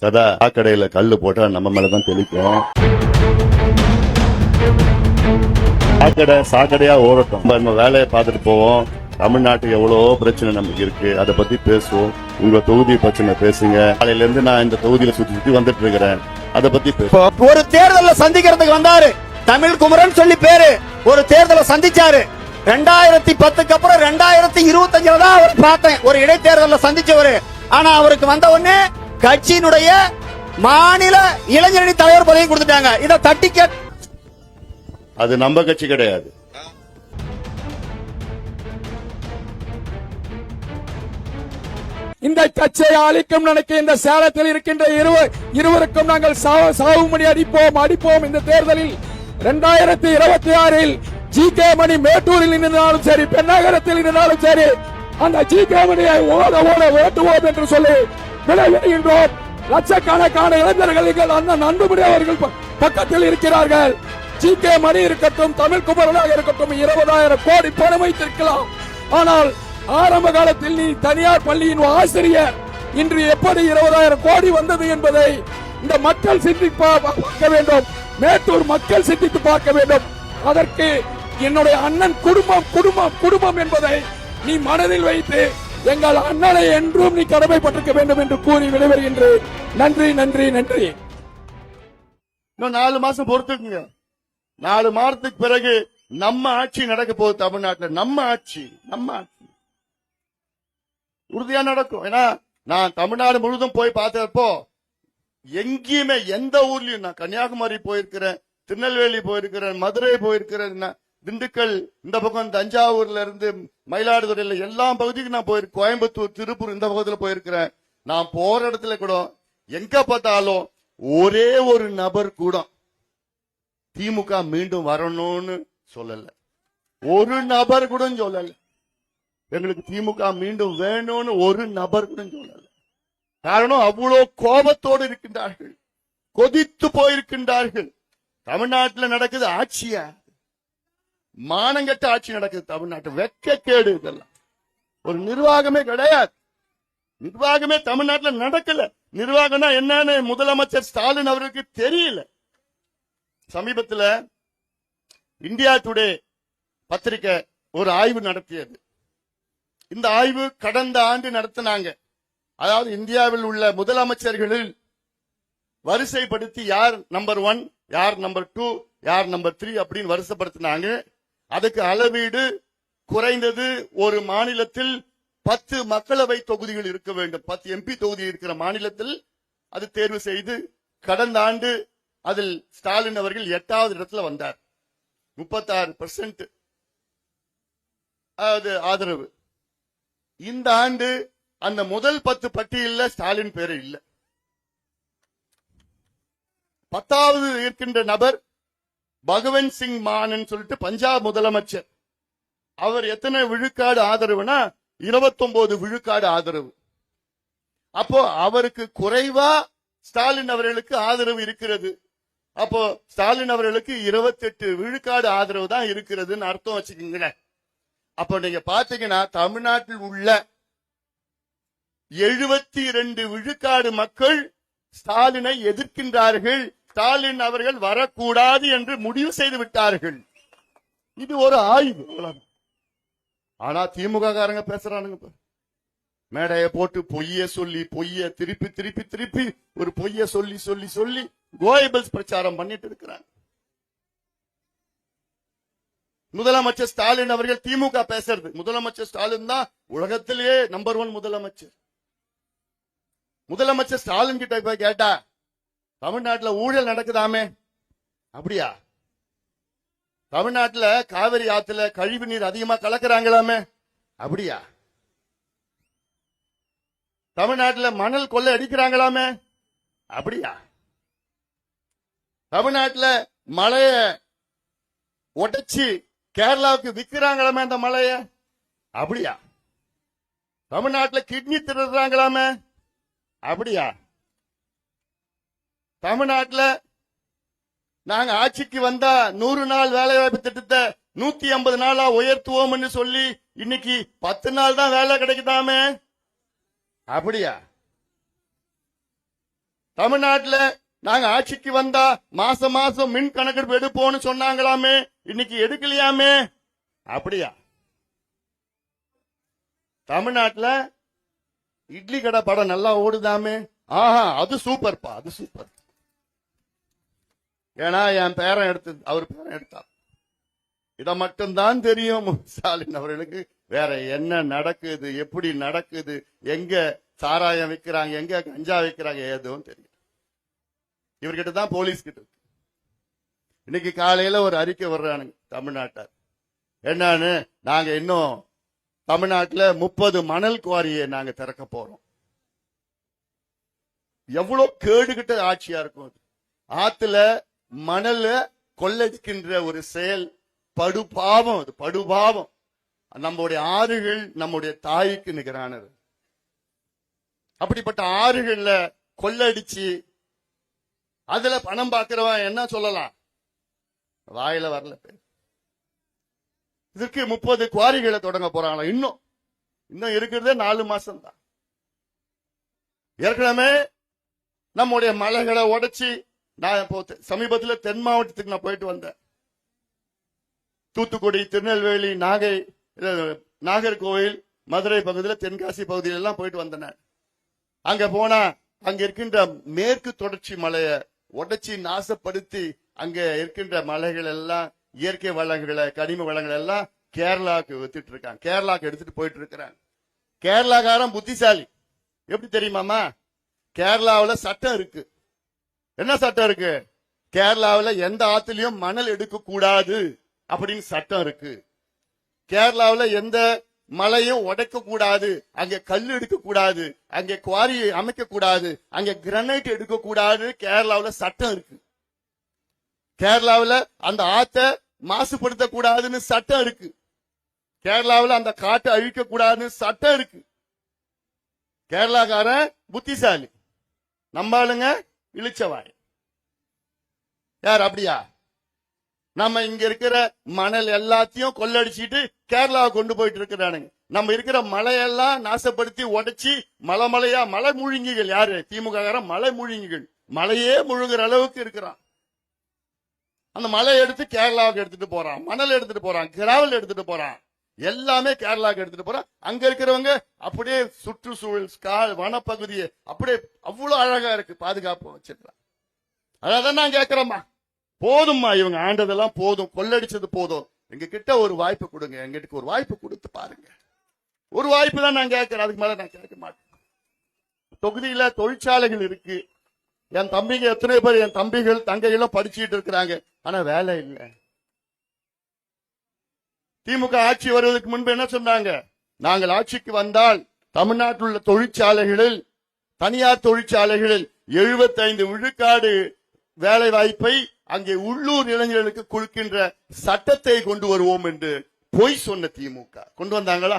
சதா கடையில கல்லு போட்டா நம்ம மேலதான் தெளிக்கும். சாக்கடை சாக்கடையா ஓடட்டும். நம்ம நம்ம வேலையை பார்த்துட்டு போவோம். தமிழ்நாட்டுக்கு எவ்வளவோ பிரச்சனை நமக்கு இருக்கு. அதை பத்தி பேசுவோம். உங்க தொகுதி பிரச்சனை பேசுங்க. காலையில இருந்து நான் இந்த தொகுதியில சுத்தி சுத்தி வந்துட்டு இருக்கிறேன். அதை பத்தி பேசுவோம். ஒரு தேர்தல்ல சந்திக்கிறதுக்கு வந்தாரு. தமிழ் குமரன் சொல்லி பேரு. ஒரு தேர்தலை சந்திச்சாரு. ரெண்டாயிரத்தி பத்துக்கு அப்புறம் ரெண்டாயிரத்தி இருபத்தஞ்சுல தான் அவர் பார்த்தேன். ஒரு இடைத்தேர்தலில் சந்திச்சவரு. ஆனா அவருக்கு வந்த உடனே கட்சியினுடைய மாநில இளைஞரணி தலைவர் பதவி கொடுத்துட்டாங்க. இதை தட்டி அது நம்ம கட்சி கிடையாது. இந்த கட்சியை அழிக்கும் நினைக்க இந்த சேலத்தில் இருக்கின்ற இருவர் இருவருக்கும் நாங்கள் சாவு சாவுமணி அடிப்போம் அடிப்போம். இந்த தேர்தலில் இரண்டாயிரத்தி இருபத்தி ஆறில் ஜி கே மணி மேட்டூரில் இருந்தாலும் சரி பெண்ணாகரத்தில் இருந்தாலும் சரி அந்த ஜி கே மணியை ஓட ஓட ஓட்டுவோம் என்று சொல்லி விளைவிடுகின்றோம் லட்சக்கணக்கான இளைஞர்கள் எங்கள் அண்ணன் அன்புமணி அவர்கள் பக்கத்தில் இருக்கிறார்கள். ஜி கே மணி இருக்கட்டும் தமிழ் குமரனாக இருக்கட்டும் இருபதாயிரம் கோடி பணம் வைத்திருக்கலாம். ஆனால் ஆரம்ப காலத்தில் நீ தனியார் பள்ளியின் ஆசிரியர். இன்று எப்படி இருபதாயிரம் கோடி வந்தது என்பதை இந்த மக்கள் சிந்திப்பா பா- பார்க்க வேண்டும். மேட்டூர் மக்கள் சிந்தித்து பார்க்க வேண்டும். அதற்கு என்னுடைய அண்ணன் குடும்பம் குடும்பம் குடும்பம் என்பதை நீ மனதில் வைத்து எங்கள் அண்ணனை என்றும் நீ கடமைப்பட்டிருக்க வேண்டும் என்று கூறி விடைபெறுகின்றேன். நன்றி நன்றி நன்றி. இன்னும் நாலு மாசம் பொறுத்துக்குங்க. நாலு மாதத்துக்கு பிறகு நம்ம ஆட்சி நடக்க போகுது தமிழ்நாட்டில். நம்ம ஆட்சி நம்ம ஆட்சி. உறுதியா நடக்கும். ஏன்னா நான் தமிழ்நாடு முழுதும் போய் பார்த்தப்போ எங்கேயுமே எந்த ஊர்லயும் நான் கன்னியாகுமரி போயிருக்கிறேன் திருநெல்வேலி போயிருக்கிறேன் மதுரை போயிருக்கிறேன் நான் திண்டுக்கல் இந்த பக்கம் தஞ்சாவூர்ல இருந்து மயிலாடுதுறையில எல்லா பகுதிக்கும் நான் போயிருக்கேன் கோயம்புத்தூர் திருப்பூர் இந்த பக்கத்துல போயிருக்கிறேன். நான் போற இடத்துல கூட எங்க பார்த்தாலும் ஒரே ஒரு நபர் கூட திமுக மீண்டும் வரணும்னு சொல்லல. ஒரு நபர் கூட சொல்லல. எங்களுக்கு திமுக மீண்டும் வேணும்னு ஒரு நபர் கூட சொல்லல. காரணம் அவ்வளோ கோபத்தோடு இருக்கின்றார்கள். கொதித்து போயிருக்கின்றார்கள். தமிழ்நாட்டில் நடக்குது ஆட்சியா? மானங்கெட்ட ஆட்சி நடக்குது தமிழ்நாட்டு. கேடு இதெல்லாம். ஒரு நிர்வாகமே கிடையாது. நிர்வாகமே தமிழ்நாட்டில் நடக்கல. நிர்வாகம்னா என்னன்னு முதலமைச்சர் ஸ்டாலின் அவருக்கு தெரியல. சமீபத்துல இந்தியா டுடே பத்திரிகை ஒரு ஆய்வு நடத்தியது. இந்த ஆய்வு கடந்த ஆண்டு நடத்தினாங்க. அதாவது இந்தியாவில் உள்ள முதலமைச்சர்களில் வரிசைப்படுத்தி யார் நம்பர் ஒன் யார் நம்பர் டூ யார் நம்பர் த்ரீ அப்படின்னு வரிசைப்படுத்தினாங்க. அதுக்கு அளவீடு குறைந்தது ஒரு மாநிலத்தில் பத்து மக்களவை தொகுதிகள் இருக்க வேண்டும். பத்து எம்பி தொகுதி இருக்கிற மாநிலத்தில் அது தேர்வு செய்து கடந்த ஆண்டு அதில் ஸ்டாலின் அவர்கள் எட்டாவது இடத்துல வந்தார். முப்பத்தாறு பர்சன்ட் அது ஆதரவு. இந்த ஆண்டு அந்த முதல் பத்து பட்டியலில் ஸ்டாலின் பேரு இல்லை. பத்தாவது இருக்கின்ற நபர் பகவந்த் சிங் மான் சொல்லிட்டு பஞ்சாப் முதலமைச்சர். அவர் எத்தனை விழுக்காடு ஆதரவுனா 29 விழுக்காடு ஆதரவு. அப்போ அவருக்கு குறைவா ஸ்டாலின் அவர்களுக்கு ஆதரவு இருக்கிறது. அப்போ ஸ்டாலின் அவர்களுக்கு 28 விழுக்காடு ஆதரவு தான் இருக்கிறதுன்னு அர்த்தம் வச்சுக்கோங்களேன். அப்போ நீங்க பாத்தீங்கன்னா தமிழ்நாட்டில் உள்ள எழுபத்தி இரண்டு விழுக்காடு மக்கள் ஸ்டாலினை எதிர்க்கின்றார்கள் ஸ்டாலின் அவர்கள் வரக்கூடாது என்று முடிவு செய்து விட்டார்கள். இது ஒரு ஆய்வு. ஆனா திமுக காரங்க பேசுறானுங்க மேடைய போட்டு பொய்ய சொல்லி பொய்ய திருப்பி திருப்பி திருப்பி ஒரு பொய்ய சொல்லி சொல்லி சொல்லி கோயபிள்ஸ் பிரச்சாரம் பண்ணிட்டு இருக்கிறாங்க. முதலமைச்சர் ஸ்டாலின் அவர்கள் திமுக பேசுறது. முதலமைச்சர் ஸ்டாலின் தான் உலகத்திலேயே நம்பர் ஒன் முதலமைச்சர். முதலமைச்சர் ஸ்டாலின் கிட்ட போய் கேட்டா தமிழ்நாட்டுல ஊழல் நடக்குதாமே? அப்படியா? தமிழ்நாட்டுல காவிரி ஆத்துல கழிவு நீர் அதிகமா கலக்குறாங்களாமே? அப்படியா? தமிழ்நாட்டுல மணல் கொள்ளை அடிக்கிறாங்களாமே? அப்படியா? தமிழ்நாட்டுல மலைய உடைச்சு கேரளாவுக்கு விக்கிறாங்களாமே அந்த மலைய அப்படியா? தமிழ்நாட்டுல கிட்னி திருடுறாங்களாமே? அப்படியா? தமிழ்நாட்டுல நாங்க ஆட்சிக்கு வந்தா நூறு நாள் வேலைவாய்ப்பு திட்டத்தை நூத்தி ஐம்பது நாளா உயர்த்துவோம்னு சொல்லி இன்னைக்கு பத்து நாள் தான் வேலை கிடைக்குதாமே? அப்படியா? தமிழ்நாட்டுல நாங்க ஆட்சிக்கு வந்தா மாசம் மாசம் மின் கணக்கெடுப்பு எடுப்போம்னு சொன்னாங்களாமே? இன்னைக்கு எடுக்கலையாமே? அப்படியா? தமிழ்நாட்டுல இட்லி கடை படம் நல்லா ஓடுதாமே? ஆஹா அது சூப்பர்ப்பா அது சூப்பர் ஏன்னா என் பேரன் எடுத்து அவர் பேரன் எடுத்தார் இத மட்டும்தான் தெரியும் ஸ்டாலின் அவர்களுக்கு. வேற என்ன நடக்குது எப்படி நடக்குது எங்க சாராயம் விக்கிறாங்க எங்க கஞ்சா விக்கிறாங்க எதுவும் தெரியும் இவர்கிட்ட தான் போலீஸ் கிட்ட இருக்கு. இன்னைக்கு காலையில ஒரு அறிக்கை வர்றானுங்க தமிழ்நாட்டார். என்னன்னு நாங்க இன்னும் தமிழ்நாட்டுல முப்பது மணல் குவாரியை நாங்க திறக்க போறோம். எவ்வளவு கேடுகிட்ட ஆட்சியா இருக்கும் அது. ஆத்துல மணல கொள்ளடிக்கின்ற ஒரு செயல் படுபாவம் அது படுபாவம். நம்முடைய ஆறுகள் நம்முடைய தாய்க்கு நிகரானது. அப்படிப்பட்ட ஆறுகள்ல கொள்ளடிச்சு அதுல பணம் பாக்குறவன் என்ன சொல்லலாம்? வாயில வரல பேர் இதுக்கு முப்பது குவாரிகளை தொடங்க போறாங்களா? இன்னும். இன்னும் இருக்கிறதே நாலு மாசம் தான் ஏற்கனவே நம்முடைய மலைகளை உடைச்சி நான் இப்போ சமீபத்தில் தென் மாவட்டத்துக்கு நான் போயிட்டு வந்தேன். தூத்துக்குடி திருநெல்வேலி நாகை நாகர்கோவில் மதுரை பகுதியில் தென்காசி பகுதியிலெல்லாம் போயிட்டு வந்தேன் அங்க போனா அங்க இருக்கின்ற மேற்கு தொடர்ச்சி மலையை உடைச்சி நாசப்படுத்தி அங்க இருக்கின்ற மலைகள் எல்லாம் இயற்கை வளங்களை கனிம வளங்கள் எல்லாம் கேரளாவுக்கு வித்துட்டு இருக்காங்க. கேரளாவுக்கு எடுத்துட்டு போயிட்டு இருக்கிறாங்க. கேரளாக்காரன் புத்திசாலி. எப்படி தெரியுமாமா கேரளாவில் சட்டம் இருக்கு. என்ன சட்டம் இருக்கு? கேரளாவில் எந்த ஆத்துலயும் மணல் எடுக்க கூடாது அப்படின்னு சட்டம் இருக்கு. கேரளாவில் எந்த மலையும் உடைக்க கூடாது அங்க கல் எடுக்க கூடாது அங்க குவாரி அமைக்க கூடாது அங்க கிரனைட் எடுக்க கூடாது கேரளாவில் சட்டம் இருக்கு. கேரளாவில் அந்த ஆத்த மாசுபடுத்த கூடாதுன்னு சட்டம் இருக்கு. கேரளாவில் அந்த காட்டை அழிக்க கூடாதுன்னு சட்டம் இருக்கு. கேரளாக்காரன் புத்திசாலி. நம்பாளுங்க இழிச்சவாய் யார் அப்படியா? நம்ம இங்க இருக்கிற மணல் எல்லாத்தையும் கொள்ளடிச்சிட்டு கேரளாவை கொண்டு போயிட்டு இருக்கிறானுங்க. நம்ம இருக்கிற மலையெல்லாம் நாசப்படுத்தி உடைச்சி மலை மலையா மலை முழுங்கிகள். யாரு? திமுக மலை முழுங்கிகள். மலையே முழுங்குற அளவுக்கு இருக்கிறான். அந்த மலையை எடுத்து கேரளாவுக்கு எடுத்துட்டு போறான். மணல் எடுத்துட்டு போறான். கிராவல் எடுத்துட்டு போறான். எல்லாமே கேரளாவுக்கு எடுத்துட்டு போறான். அங்க இருக்கிறவங்க அப்படியே சுற்றுச்சூழல் கால் வனப்பகுதியை அப்படியே அவ்வளவு அழகா இருக்கு. பாதுகாப்பு வச்சிருக்கலாம். அதான் நான் கேட்கிறோம்மா போதும்மா இவங்க ஆண்டதெல்லாம் போதும். கொள்ளடிச்சது போதும். எங்க கிட்ட ஒரு வாய்ப்பு கொடுங்க. எங்கிட்ட ஒரு வாய்ப்பு கொடுத்து பாருங்க. ஒரு வாய்ப்பு தான் நான் கேட்கிறேன் அதுக்கு மேல நான் கேட்க மாட்டேன். தொகுதியில தொழிற்சாலைகள் இருக்கு. என் தம்பிங்க எத்தனை பேர் என் தம்பிகள் தங்கைகளும் படிச்சுட்டு இருக்கிறாங்க. ஆனா வேலை இல்லை. திமுக ஆட்சி வருவதற்கு முன்பு என்ன சொன்னாங்க? நாங்கள் ஆட்சிக்கு வந்தால் தமிழ்நாட்டில் உள்ள தொழிற்சாலைகளில் தனியார் தொழிற்சாலைகளில் 75 விழுக்காடு வேலை வாய்ப்பை அங்கே உள்ளூர் இளைஞர்களுக்கு கொடுக்கின்ற சட்டத்தை கொண்டு வருவோம் என்று பொய் சொன்ன திமுக. கொண்டு வந்தாங்களா?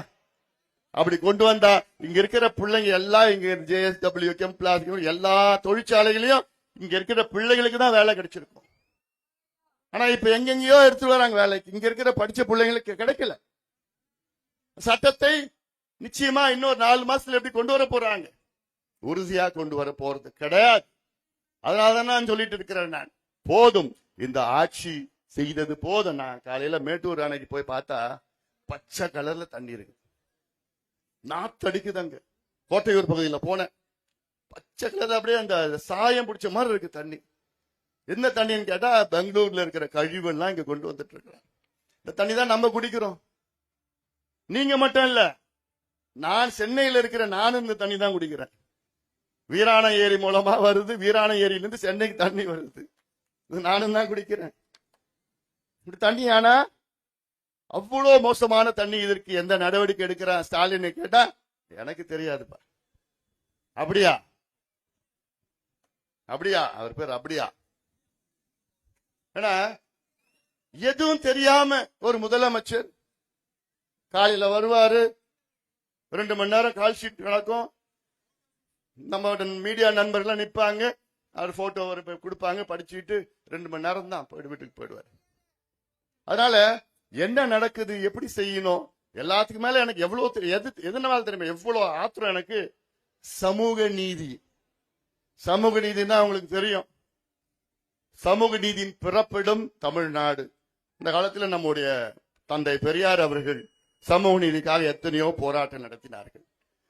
அப்படி கொண்டு வந்தா இங்க இருக்கிற பிள்ளைங்க எல்லாம் இங்க ஜேஎஸ்டபிள்யூ கெம்ப்ளாஸ் எல்லா தொழிற்சாலைகளையும் இங்க இருக்கிற பிள்ளைகளுக்கு தான் வேலை கிடைச்சிருக்கும். ஆனா இப்ப எங்கெங்கயோ எடுத்துட்டு வராங்க வேலைக்கு. இங்க இருக்கிற படிச்ச பிள்ளைங்களுக்கு கிடைக்கல. சட்டத்தை நிச்சயமா இன்னொரு நாலு மாசத்துல எப்படி கொண்டு வர போறாங்க? உறுதியா கொண்டு வர போறது கிடையாது. அதனாலதான் நான் சொல்லிட்டு இருக்கிறேன் நான். போதும். இந்த ஆட்சி செய்தது போதும். நான் காலையில மேட்டூர் அணைக்கு போய் பார்த்தா பச்சை கலர்ல தண்ணி இருக்கு நாத்தடிக்குது அங்க கோட்டையூர் பகுதியில் போனேன். பச்சை கலர் அப்படியே அந்த சாயம் பிடிச்ச மாதிரி இருக்கு தண்ணி. என்ன தண்ணின்னு கேட்டா பெங்களூர்ல இருக்கிற கழிவெல்லாம் இங்கே இங்க கொண்டு வந்துட்டு இருக்கிறாங்க. இந்த தண்ணி தான் நம்ம குடிக்கிறோம். நீங்க மட்டும் இல்ல நான் சென்னையில இருக்கிற நானும் இந்த தண்ணி தான் குடிக்கிறேன். வீராண ஏரி மூலமா வருது வீராண ஏரியிலிருந்து சென்னைக்கு தண்ணி வருது. இது நானும் தான் குடிக்கிறேன். இப்படி தண்ணி ஆனா அவ்வளோ மோசமான தண்ணி இதற்கு எந்த நடவடிக்கை எடுக்கிறான் ஸ்டாலின் கேட்டா எனக்கு தெரியாதுப்பா. அப்படியா? அப்படியா? அவர் பேர் அப்படியா? ஏன்னா எதுவும் தெரியாம ஒரு முதலமைச்சர் காலையில வருவாரு. ரெண்டு மணி நேரம் கால் ஷீட் நடக்கும். நம்ம மீடியா நண்பர்கள் நிப்பாங்க. அவர் போட்டோ கொடுப்பாங்க படிச்சுட்டு ரெண்டு மணி நேரம் தான் போயிட்டு வீட்டுக்கு போயிடுவார். அதனால என்ன நடக்குது எப்படி செய்யணும் எல்லாத்துக்கும் மேல எனக்கு எவ்வளவு எது எதனால தெரியுமா? எவ்வளவு ஆத்திரம் எனக்கு? சமூக நீதி. சமூக நீதினா அவங்களுக்கு தெரியும். சமூக நீதியின் பிறப்பிடம் தமிழ்நாடு. இந்த காலத்தில் நம்முடைய தந்தை பெரியார் அவர்கள் சமூக நீதிக்காக எத்தனையோ போராட்டம் நடத்தினார்கள்.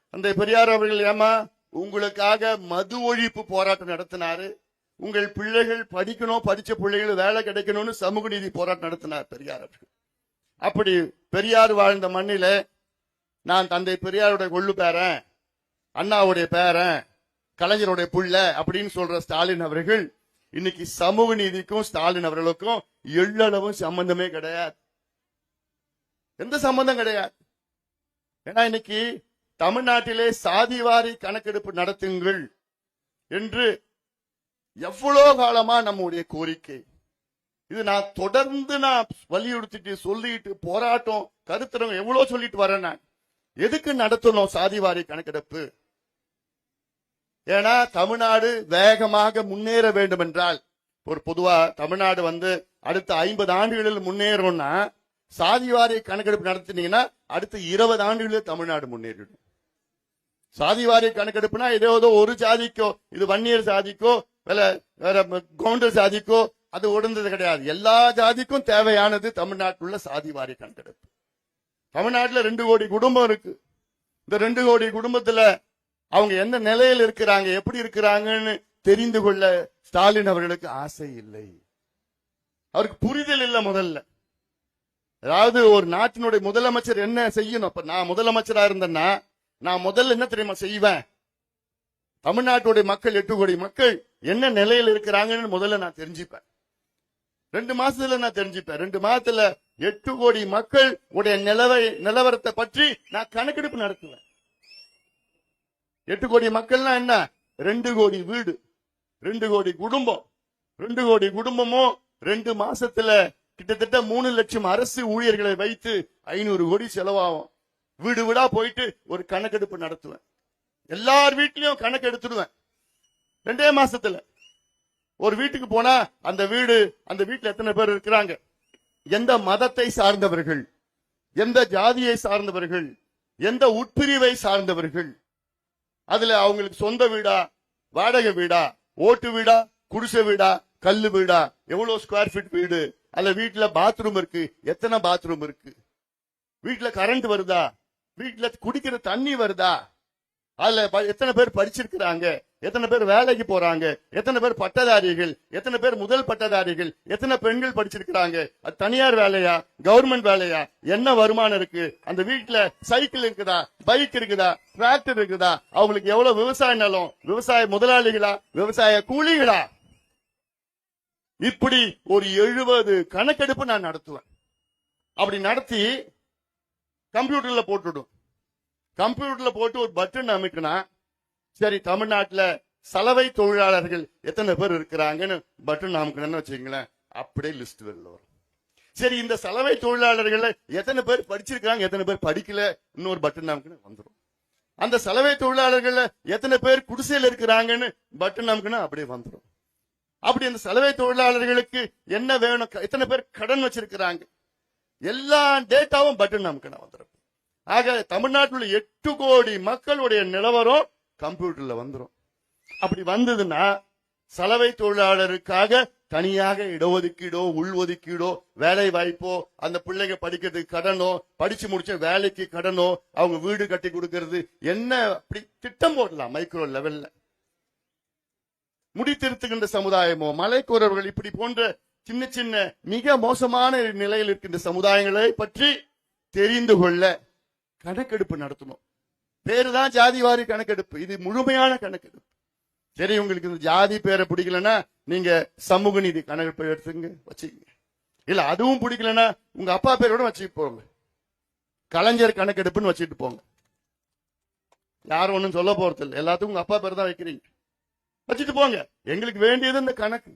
தந்தை பெரியார் அவர்கள் ஏமா உங்களுக்காக மது ஒழிப்பு போராட்டம் நடத்தினாரு. உங்கள் பிள்ளைகள் படிக்கணும் படிச்ச பிள்ளைகள் வேலை கிடைக்கணும்னு சமூக நீதி போராட்டம் நடத்தினார் பெரியார் அவர்கள். அப்படி பெரியார் வாழ்ந்த மண்ணில நான் தந்தை பெரியாருடைய கொள்ளு பேரன் அண்ணாவுடைய பேரன் கலைஞருடைய புள்ள அப்படின்னு சொல்ற ஸ்டாலின் அவர்கள் இன்னைக்கு சமூக நீதிக்கும் ஸ்டாலின் அவர்களுக்கும் எள்ளளவும் சம்பந்தமே கிடையாது. எந்த சம்பந்தம் கிடையாது. ஏன்னா இன்னைக்கு தமிழ்நாட்டிலே சாதிவாரி கணக்கெடுப்பு நடத்துங்கள் என்று எவ்வளோ காலமா நம்முடைய கோரிக்கை. இது நான் தொடர்ந்து நான் வலியுறுத்திட்டு சொல்லிட்டு போராட்டம் கருத்தரங்க எவ்வளோ சொல்லிட்டு வரேன் நான். எதுக்கு நடத்தணும் சாதிவாரி கணக்கெடுப்பு? ஏன்னா தமிழ்நாடு வேகமாக முன்னேற வேண்டும் என்றால் ஒரு பொதுவா தமிழ்நாடு வந்து அடுத்த ஐம்பது ஆண்டுகளில் முன்னேறும்னா சாதிவாரி கணக்கெடுப்பு நடத்தினீங்கன்னா அடுத்த இருபது ஆண்டுகளில் தமிழ்நாடு முன்னேறிடும். சாதிவாரி கணக்கெடுப்புனா ஏதோ ஏதோ ஒரு ஜாதிக்கோ இது வன்னியர் சாதிக்கோ வேற வேற கவுண்டர் சாதிக்கோ அது உடந்தது கிடையாது. எல்லா ஜாதிக்கும் தேவையானது தமிழ்நாட்டுள்ள சாதிவாரி கணக்கெடுப்பு. தமிழ்நாட்டுல ரெண்டு கோடி குடும்பம் இருக்கு. இந்த ரெண்டு கோடி குடும்பத்துல அவங்க எந்த நிலையில் இருக்கிறாங்க எப்படி இருக்கிறாங்கன்னு தெரிந்து கொள்ள ஸ்டாலின் அவர்களுக்கு ஆசை இல்லை. அவருக்கு புரிதல் இல்லை முதல்ல. அதாவது ஒரு நாட்டினுடைய முதலமைச்சர் என்ன செய்யணும்? அப்ப நான் முதலமைச்சரா இருந்தேன்னா நான் முதல்ல என்ன தெரியுமா செய்வேன்? தமிழ்நாட்டுடைய மக்கள் எட்டு கோடி மக்கள் என்ன நிலையில் இருக்கிறாங்கன்னு முதல்ல நான் தெரிஞ்சுப்பேன். ரெண்டு மாசத்துல நான் தெரிஞ்சுப்பேன். ரெண்டு மாசத்துல எட்டு கோடி மக்கள் உடைய நிலவை நிலவரத்தை பற்றி நான் கணக்கெடுப்பு நடத்துவேன். எட்டு கோடி மக்கள்னா என்ன? ரெண்டு கோடி வீடு ரெண்டு கோடி குடும்பம். ரெண்டு கோடி குடும்பமும் ரெண்டு மாசத்துல கிட்டத்தட்ட மூணு லட்சம் அரசு ஊழியர்களை வைத்து ஐநூறு கோடி செலவாகும். வீடு வீடா போயிட்டு ஒரு கணக்கெடுப்பு நடத்துவேன். எல்லார் வீட்லயும் கணக்கு எடுத்துடுவேன் ரெண்டே மாசத்துல. ஒரு வீட்டுக்கு போனா அந்த வீடு அந்த வீட்டுல எத்தனை பேர் இருக்கிறாங்க? எந்த மதத்தை சார்ந்தவர்கள்? எந்த ஜாதியை சார்ந்தவர்கள்? எந்த உட்பிரிவை சார்ந்தவர்கள்? அதுல அவங்களுக்கு சொந்த வீடா வாடகை வீடா ஓட்டு வீடா குடிசை வீடா கல்லு வீடா எவ்வளவு ஸ்கொயர் ஃபீட் வீடு அல்ல வீட்டுல பாத்ரூம் இருக்கு எத்தனை பாத்ரூம் இருக்கு? வீட்டுல கரண்ட் வருதா? வீட்டுல குடிக்கிற தண்ணி வருதா? அதுல ப- எத்தனை பேர் படிச்சிருக்கிறாங்க எத்தனை பேர் வேலைக்கு போறாங்க எத்தனை பேர் பட்டதாரிகள் எத்தனை பேர் முதல் பட்டதாரிகள் எத்தனை பெண்கள் படிச்சிருக்கிறாங்க அது தனியார் வேலையா கவர்மெண்ட் வேலையா என்ன வருமானம் இருக்கு அந்த வீட்டுல சைக்கிள் இருக்குதா பைக் இருக்குதா டிராக்டர் இருக்குதா அவங்களுக்கு எவ்வளவு விவசாய நிலம் விவசாய முதலாளிகளா விவசாய கூலிகளா? இப்படி ஒரு எழுபது கணக்கெடுப்பு நான் நடத்துவேன். அப்படி நடத்தி கம்ப்யூட்டர்ல போட்டுடும் கம்ப்யூட்டர்ல போட்டு ஒரு பட்டன் அமைக்கினா சரி தமிழ்நாட்டுல சலவை தொழிலாளர்கள் எத்தனை பேர் இருக்கிறாங்கன்னு பட்டன் அமைக்கணும்னு வச்சுக்கங்களேன். அப்படியே லிஸ்ட் வெளில வரும். சரி இந்த சலவை தொழிலாளர்கள் எத்தனை பேர் படிச்சிருக்காங்க எத்தனை பேர் படிக்கல இன்னொரு பட்டன் அமைக்கணும் வந்துடும் அந்த சலவை தொழிலாளர்கள் எத்தனை பேர் குடிசையில் இருக்கிறாங்கன்னு பட்டன் அமைக்கணும் அப்படியே வந்துடும் அப்படி அந்த சலவை தொழிலாளர்களுக்கு என்ன வேணும் க- எத்தனை பேர் கடன் வச்சிருக்கிறாங்க எல்லா டேட்டாவும் பட்டன் நமக்கு வந்துடும் ஆக தமிழ்நாட்டில் எட்டு கோடி மக்களுடைய நிலவரம் கம்ப்யூட்டர்ல வந்துடும் அப்படி வந்ததுன்னா சலவை தொழிலாளருக்காக தனியாக இடஒதுக்கீடோ உள்ஒதுக்கீடோ வேலை வாய்ப்போ அந்த பிள்ளைங்க படிக்கிறதுக்கு கடனோ படிச்சு முடிச்ச வேலைக்கு கடனோ அவங்க வீடு கட்டி கொடுக்கறது என்ன அப்படி திட்டம் போடலாம் மைக்ரோ லெவல்ல முடித்திருத்துகின்ற சமுதாயமோ மலைக்கூறவர்கள் இப்படி போன்ற சின்ன சின்ன மிக மோசமான நிலையில் இருக்கின்ற சமுதாயங்களை பற்றி தெரிந்து கொள்ள கணக்கெடுப்பு நடத்தணும். பேருதான் ஜாதிவாரி கணக்கெடுப்பு. இது முழுமையான கணக்கெடுப்பு. சரி உங்களுக்கு இந்த ஜாதி பேரை பிடிக்கலன்னா நீங்க சமூக நீதி கணக்கெடுப்பு எடுத்துங்க வச்சுக்கங்க. இல்ல அதுவும் பிடிக்கலன்னா உங்க அப்பா பேரோட வச்சுட்டு போங்க. கலைஞர் கணக்கெடுப்புன்னு வச்சுட்டு போங்க. யாரும் ஒன்றும் சொல்ல போறது இல்லை எல்லாத்துக்கும் உங்க அப்பா பேர் தான் வைக்கிறீங்க. வச்சுட்டு போங்க. எங்களுக்கு வேண்டியது இந்த கணக்கு.